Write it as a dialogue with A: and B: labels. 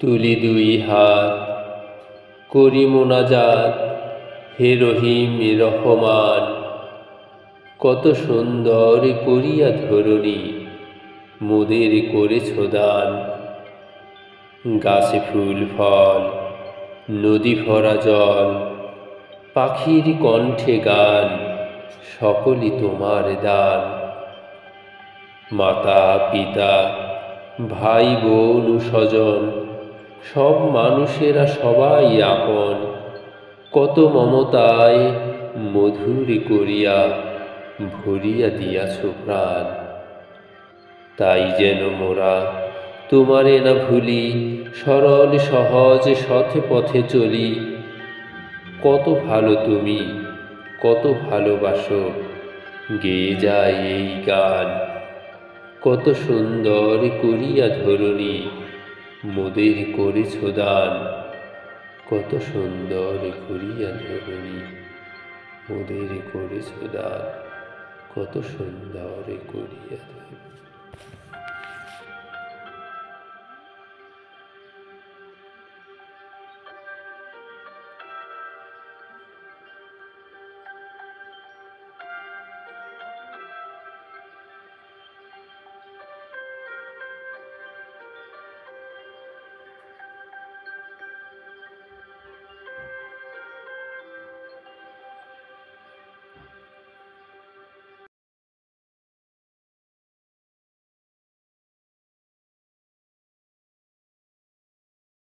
A: তুলি দুই হাত, করি মোনাজাত, হে রহিম রহমান। কত সুন্দর করিয়া ধরণী, মোদের করেছ দান। গাছে ফুল, ফল, নদী ভরা জল, পাখির কণ্ঠে গান, সকলই তোমার দান। মাতা, পিতা, ভাই, বোন ও স্বজন সব মানুষেরা সবাই আপন। কত মমতায় মধুর করিয়া ভরিয়া দিয়াছ প্রাণ। তাই যেন মোরা তোমারে না ভুলি, সরল, সহজ, সৎ পথে চলি। কত ভালো তুমি, কত ভালোবাসো গেয়ে যায় এই গান। কত সুন্দর করিয়া ধরণী মোদের করেছ দান। কত সুন্দর করিয়া ধরণী। মোদের করেছ দান। কত সুন্দর করিয়া ধরণী।